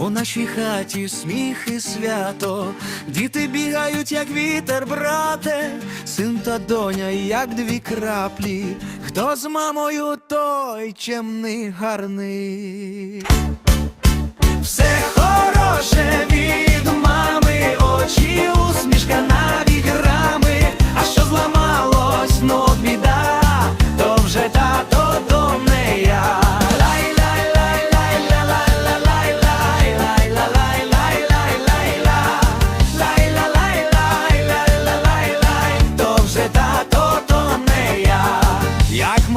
У нашій хаті сміх і свято, діти бігають, як вітер, брате, син та доня, як дві краплі. Хто з мамою, той чемний гарний. Все хороше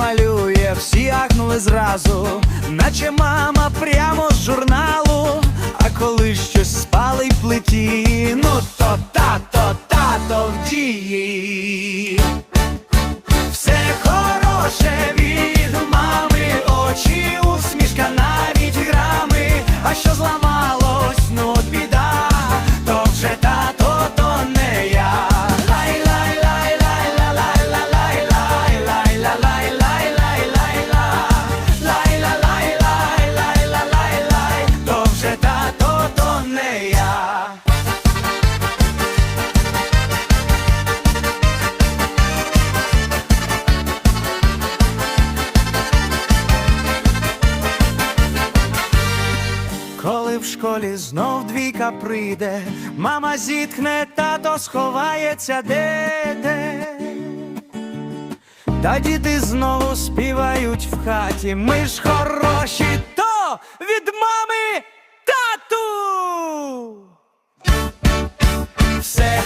малює, всі ахнули зразу, наче мама прямо з журналу. А коли щось спали й плиті, в школі знов двійка прийде, мама зітхне, тато сховається де де та діти знову співають в хаті. Ми ж хороші, то від мами тату. Все